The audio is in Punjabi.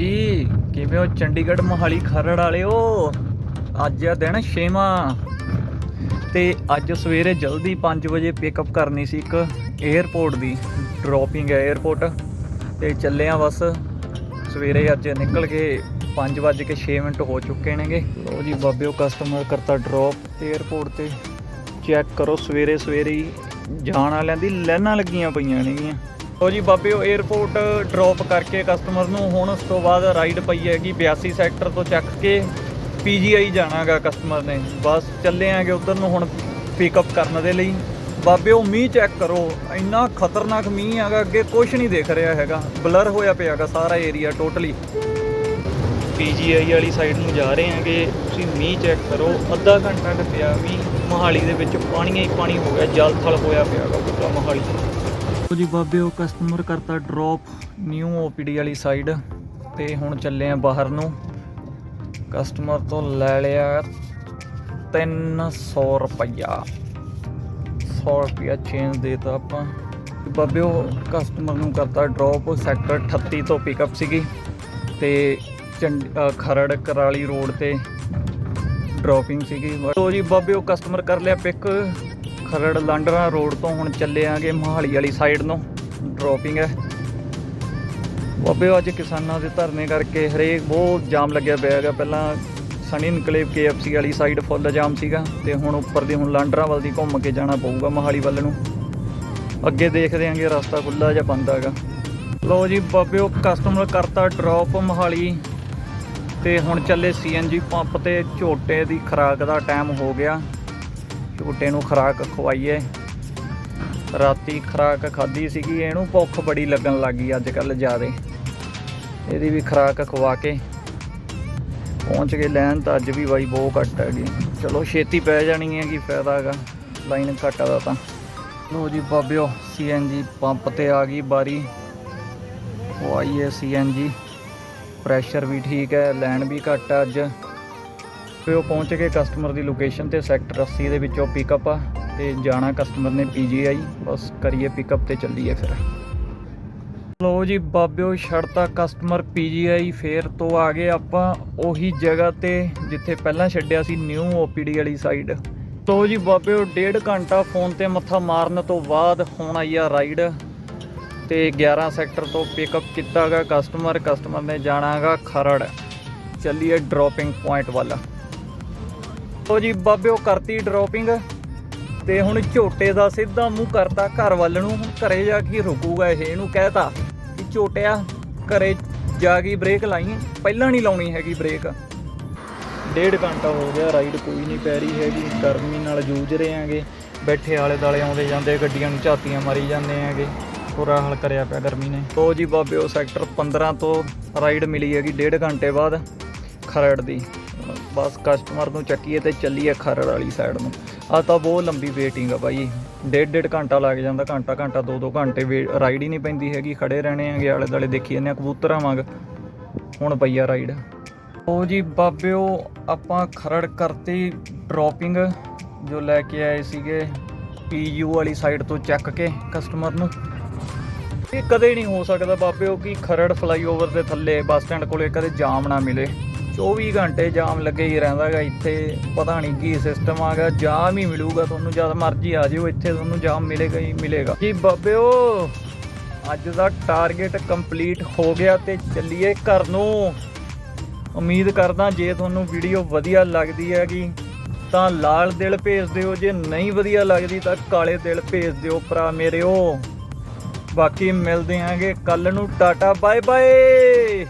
ਜੀ ਕਿਵੇਂ ਹੋ ਚੰਡੀਗੜ੍ਹ ਮੋਹਾਲੀ ਖਰੜ ਵਾਲੇ ਵਾਲਿਓ? ਅੱਜ ਆ ਦਿਨ 6ਵਾਂ ਤੇ ਅੱਜ ਸਵੇਰੇ ਜਲਦੀ 5 ਵਜੇ ਪਿਕਅਪ ਕਰਨੀ ਸੀ ਇੱਕ 에ਅਰਪੋਰਟ ਦੀ ਡ੍ਰੌਪਿੰਗ ਹੈ 에ਅਰਪੋਰਟ ਤੇ ਚੱਲੇ ਆ ਬਸ। ਸਵੇਰੇ ਅੱਜ ਨਿਕਲ ਕੇ 5:06 ਮਿੰਟ ਹੋ ਚੁੱਕੇ ਨੇਗੇ। ਲੋ ਜੀ ਬਾਬਿਓ ਕਸਟਮਰ ਕਰਤਾ ਡ੍ਰੌਪ 에ਅਰਪੋਰਟ ਤੇ। ਚੈੱਕ ਕਰੋ ਸਵੇਰੇ ਸਵੇਰੇ ਹੀ ਜਾਣ ਵਾਲਿਆਂ ਦੀ ਲਾਈਨਾਂ ਲੱਗੀਆਂ ਪਈਆਂ ਨੇਗੀਆਂ। ਲੋ ਜੀ ਬਾਬਿਓ 에ਅਰਪੋਰਟ ਡ੍ਰੌਪ ਕਰਕੇ ਕਸਟਮਰ ਨੂੰ ਹੁਣ ਉਸ ਤੋਂ ਬਾਅਦ ਰਾਈਡ ਪਈ ਹੈਗੀ 82 ਸੈਕਟਰ ਤੋਂ ਚੱਕ ਕੇ ਪੀਜੀਆਈ ਜਾਣਾਗਾ ਕਸਟਮਰ ਨੇ। ਬਸ ਚੱਲੇ ਆਂਗੇ ਉਧਰ ਨੂੰ ਹੁਣ ਪਿਕਅਪ ਕਰਨ ਦੇ ਲਈ। ਬਾਬਿਓ, ਮੀਂਹ ਚੈੱਕ ਕਰੋ, ਇੰਨਾ ਖਤਰਨਾਕ ਮੀਂਹ ਹੈਗਾ, ਅੱਗੇ ਕੁਝ ਨਹੀਂ ਦਿਖ ਰਿਹਾ ਹੈਗਾ। ਬਲਰ ਹੋਇਆ ਪਿਆ ਹੈਗਾ ਸਾਰਾ ਏਰੀਆ ਟੋਟਲੀ ਪੀਜੀਆਈ ਵਾਲੀ ਸਾਈਡ ਨੂੰ ਜਾ ਰਹੇ ਹਾਂਗੇ ਤੁਸੀਂ ਮੀਂਹ ਚੈੱਕ ਕਰੋ, ਅੱਧਾ ਘੰਟਾ ਟੱਪਿਆ ਵੀ ਮੋਹਾਲੀ ਦੇ ਵਿੱਚ ਪਾਣੀ ਹੀ ਪਾਣੀ ਹੋ ਗਿਆ, ਜਲ ਥਲ ਹੋਇਆ ਪਿਆ ਹੈਗਾ ਪੂਰਾ ਮੋਹਾਲੀ। ਲੋ ਜੀ ਬਾਬੇ, ਉਹ ਕਸਟਮਰ ਕਰਤਾ ਡ੍ਰੌਪ ਨਿਊ ਓਪੀਡੀ ਵਾਲੀ ਸਾਈਡ ਤੇ ਹੁਣ ਚੱਲੇ ਆ ਬਾਹਰ ਨੂੰ। ਕਸਟਮਰ ਤੋਂ ਲੈ ਲਿਆ 300 ਰੁਪਇਆ 100 ਰੁਪਇਆ ਚੇਂਜ ਦੇਤਾ ਆਪਾਂ। ਬਾਬੇ, ਉਹ ਕਸਟਮਰ ਨੂੰ ਕਰਤਾ ਡ੍ਰੌਪ ਸੈਕਟਰ 38 ਤੋਂ ਪਿਕਅਪ ਸੀਗੀ ਤੇ ਚੰਡ ਖਰੜ ਕਰਾਲੀ ਰੋਡ ਤੇ ਡ੍ਰੌਪਿੰਗ ਸੀਗੀ। ਲੋ ਜੀ ਬਾਬੇ, ਉਹ ਕਸਟਮਰ ਕਰ ਲਿਆ ਪਿਕ ਖਰੜ ਲਾਂਡਰਾ ਰੋਡ ਤੋਂ ਹੁਣ ਚੱਲੇ ਆਂਗੇ ਮੋਹਾਲੀ ਵਾਲੀ ਸਾਈਡ ਨੂੰ। ਡ੍ਰੌਪਿੰਗ ਹੈ। ਬਾਬੇ, ਅੱਜ ਕਿਸਾਨਾਂ ਦੇ ਧਰਨੇ ਕਰਕੇ ਹਰੇਕ ਬਹੁਤ ਜਾਮ ਲੱਗਿਆ ਪਿਆ ਹੈਗਾ। ਪਹਿਲਾਂ ਸਨੀ ਇਨਕਲੇਵ KFC ਵਾਲੀ ਸਾਈਡ ਫੁੱਲ ਜਾਮ ਸੀਗਾ ਤੇ ਹੁਣ ਉੱਪਰ ਦੀ ਹੁਣ ਲਾਂਡਰਾ ਵੱਲ ਦੀ ਘੁੰਮ ਕੇ ਜਾਣਾ ਪਊਗਾ ਮੋਹਾਲੀ ਵੱਲ ਨੂੰ। ਅੱਗੇ ਦੇਖਦੇ ਆਂਗੇ ਰਸਤਾ ਖੁੱਲਾ ਜਾਂ ਬੰਦ ਹੈਗਾ। ਲੋ ਜੀ ਬਾਬਿਓ ਕਸਟਮਰ ਕਰਤਾ ਡ੍ਰੌਪ ਮੋਹਾਲੀ ਤੇ ਹੁਣ ਚੱਲੇ CNG ਪੰਪ ਤੇ, ਝੋਟੇ ਦੀ ਖਰਾਕ ਦਾ ਟਾਈਮ ਹੋ ਗਿਆ। ਝੂਟੇ ਨੂੰ ਖਰਾਕ ਖਵਾਈਏ। ਰਾਤੀ ਖਰਾਕ ਖਾਧੀ ਸੀਗੀ, ਇਹਨੂੰ ਭੁੱਖ ਬੜੀ ਲੱਗਣ ਲੱਗੀ ਅੱਜ ਕੱਲ ਜ਼ਿਆਦੇ। ਇਹਦੀ ਵੀ ਖਰਾਕ ਖਵਾ ਕੇ ਪਹੁੰਚ ਗਏ ਲੈਣ ਤਾਂ ਅੱਜ ਵੀ ਬਾਈ ਬਹੁਤ ਘੱਟ ਹੈਗੀ। ਚਲੋ ਛੇਤੀ ਪੈ ਜਾਣੀ ਹੈ, ਕੀ ਫਾਇਦਾ ਹੈਗਾ। ਲਾਈਨ ਘੱਟ ਦਾ ਤਾਂ। ਲੋ ਜੀ ਬਾਬਿਓ CNG ਪੰਪ ਤੇ ਆ ਗਈ ਬਾਰੀ। ਉਹ ਆਈ ਹੈ CNG ਪ੍ਰੈਸ਼ਰ ਵੀ ਠੀਕ ਹੈ, ਲੈਣ ਵੀ ਘੱਟ ਹੈ ਅੱਜ। ਤੇ ਉਹ ਪਹੁੰਚ ਗਏ ਕਸਟਮਰ ਦੀ ਲੋਕੇਸ਼ਨ ਤੇ ਸੈਕਟਰ 80 ਦੇ ਵਿੱਚੋਂ ਪਿਕਅਪ ਆ ਤੇ ਜਾਣਾ ਕਸਟਮਰ ਨੇ ਪੀਜੀਆਈ ਬਸ ਕਰੀਏ ਪਿਕਅਪ ਤੇ ਚੱਲੀਏ ਫਿਰ। ਲੋ ਜੀ, ਬਾਬਿਓ ਛੱਡਤਾ ਕਸਟਮਰ ਪੀਜੀਆਈ ਫੇਰ ਤੋਂ ਆ ਗਏ ਆਪਾਂ ਉਹੀ ਜਗ੍ਹਾ ਤੇ ਜਿੱਥੇ ਪਹਿਲਾਂ ਛੱਡਿਆ ਸੀ ਨਿਊ ਓਪੀਡੀ ਵਾਲੀ ਸਾਈਡ ਲੋ ਜੀ, ਬਾਬਿਓ, ਡੇਢ ਘੰਟਾ ਫੋਨ ਤੇ ਮੱਥਾ ਮਾਰਨ ਤੋਂ ਬਾਅਦ ਹੁਣ ਆਈ ਆ ਰਾਈਡ ਤੇ 11 ਸੈਕਟਰ ਤੋਂ ਪਿਕਅਪ ਕੀਤਾਗਾ ਕਸਟਮਰ ਕਸਟਮਰ ਨੇ ਜਾਣਾਗਾ ਖਰੜ। ਚੱਲੀਏ ਡ੍ਰੌਪਿੰਗ ਪੁਆਇੰਟ ਵੱਲ। ਲੋ ਜੀ ਬਾਬਿਓ ਕਰਤੀ ਡ੍ਰੌਪਿੰਗ ਤੇ ਹੁਣ ਝੋਟੇ ਦਾ ਸਿੱਧਾ ਮੂੰਹ ਕਰਤਾ ਘਰ ਵੱਲ ਨੂੰ। ਹੁਣ ਘਰੇ ਜਾ ਕੇ ਰੁਕੂਗਾ ਇਹ, ਇਹਨੂੰ ਕਹਿਤਾ ਕਿ ਝੋਟਿਆ, ਘਰੇ ਜਾ ਕੇ ਬ੍ਰੇਕ ਲਾਈ ਪਹਿਲਾਂ ਨਹੀਂ ਲਾਉਣੀ ਹੈਗੀ ਬ੍ਰੇਕ ਡੇਢ ਘੰਟਾ ਹੋ ਗਿਆ ਰਾਈਡ ਕੋਈ ਨਹੀਂ ਪੈ ਰਹੀ ਹੈਗੀ। ਗਰਮੀ ਨਾਲ ਜੂਝ ਰਹੇ ਆਂਗੇ ਬੈਠੇ ਆਲੇ ਦਾਲੇ ਆਉਂਦੇ ਜਾਂਦੇ, ਗੱਡੀਆਂ ਨੂੰ ਝਾਤੀਆਂ ਮਾਰੀ ਜਾਂਦੇ ਆਂਗੇ ਪੂਰਾ ਹਾਲ ਕਰਿਆ ਪਿਆ ਗਰਮੀ ਨੇ। ਤੋ ਜੀ ਬਾਬਿਓ ਸੈਕਟਰ 15 ਤੋਂ ਰਾਈਡ ਮਿਲੀ ਹੈਗੀ, ਡੇਢ ਘੰਟੇ ਬਾਅਦ ਖਰੜ ਦੀ। ਬਸ ਕਸਟਮਰ ਨੂੰ ਚੱਕੀਏ ਤੇ ਚੱਲੀਏ ਖਰੜ ਵਾਲੀ ਸਾਈਡ ਨੂੰ। ਆ ਤਾਂ ਬਹੁਤ ਲੰਬੀ ਵੇਟਿੰਗ ਆ ਬਾਈ। ਡੇਢ ਡੇਢ ਘੰਟਾ ਲੱਗ ਜਾਂਦਾ ਘੰਟਾ ਘੰਟਾ ਦੋ ਦੋ ਘੰਟੇ ਰਾਈਡ ਹੀ ਨਹੀਂ ਪੈਂਦੀ ਹੈਗੀ। ਖੜੇ ਰਹਿਣੇ ਆਂਗੇ ਆਲੇ ਦਾਲੇ ਦੇਖੀ ਜਾਂਦੇ ਆ, ਕਬੂਤਰਾਂ ਵਾਂਗ ਹੁਣ ਪਈ ਆ ਰਾਈਡ ਉਹ ਜੀ ਬਾਬਿਓ, ਆਪਾਂ ਖਰੜ ਕਰਤੀ ਡ੍ਰੌਪਿੰਗ ਜੋ ਲੈ ਕੇ ਆਏ ਸੀਗੇ ਪੀਯੂ ਵਾਲੀ ਸਾਈਡ ਤੋਂ ਚੱਕ ਕੇ ਕਸਟਮਰ ਨੂੰ। ਇਹ ਕਦੇ ਨਹੀਂ ਹੋ ਸਕਦਾ ਬਾਬਿਓ ਕਿ ਖਰੜ ਫਲਾਈਓਵਰ ਦੇ ਥੱਲੇ ਬੱਸ ਸਟੈਂਡ ਕੋਲੇ ਕਦੇ ਜਾਮ ਨਾ ਮਿਲੇ। 24 ਘੰਟੇ ਜਾਮ ਲੱਗੇ ਹੀ ਰਹਿੰਦਾਗਾ, ਇੱਥੇ ਪਤਾ ਨਹੀਂ ਕੀ ਸਿਸਟਮ ਆ ਗਿਆ, ਜਾਮ ਹੀ ਮਿਲੂਗਾ ਤੁਹਾਨੂੰ, ਜਦ ਮਰਜ਼ੀ ਆ ਜਿਓ, ਇੱਥੇ ਤੁਹਾਨੂੰ ਜਾਮ ਮਿਲੇਗਾ ਹੀ ਮਿਲੇਗਾ। ਜੀ ਬਾਬਿਓ, ਅੱਜ ਦਾ ਟਾਰਗੇਟ ਕੰਪਲੀਟ ਹੋ ਗਿਆ ਤੇ ਚੱਲੀਏ ਘਰ ਨੂੰ। ਉਮੀਦ ਕਰਦਾ ਜੇ ਤੁਹਾਨੂੰ ਵੀਡੀਓ ਵਧੀਆ ਲੱਗਦੀ ਹੈਗੀ, ਤਾਂ ਲਾਲ ਦਿਲ ਭੇਜ ਦਿਓ, ਜੇ ਨਹੀਂ ਵਧੀਆ ਲੱਗਦੀ ਤਾਂ ਕਾਲੇ ਦਿਲ ਭੇਜ ਦਿਓ ਭਰਾ ਮੇਰਿਓ। ਬਾਕੀ ਮਿਲਦੇ ਆਂਗੇ ਕੱਲ ਨੂੰ, ਟਾਟਾ ਬਾਏ ਬਾਏ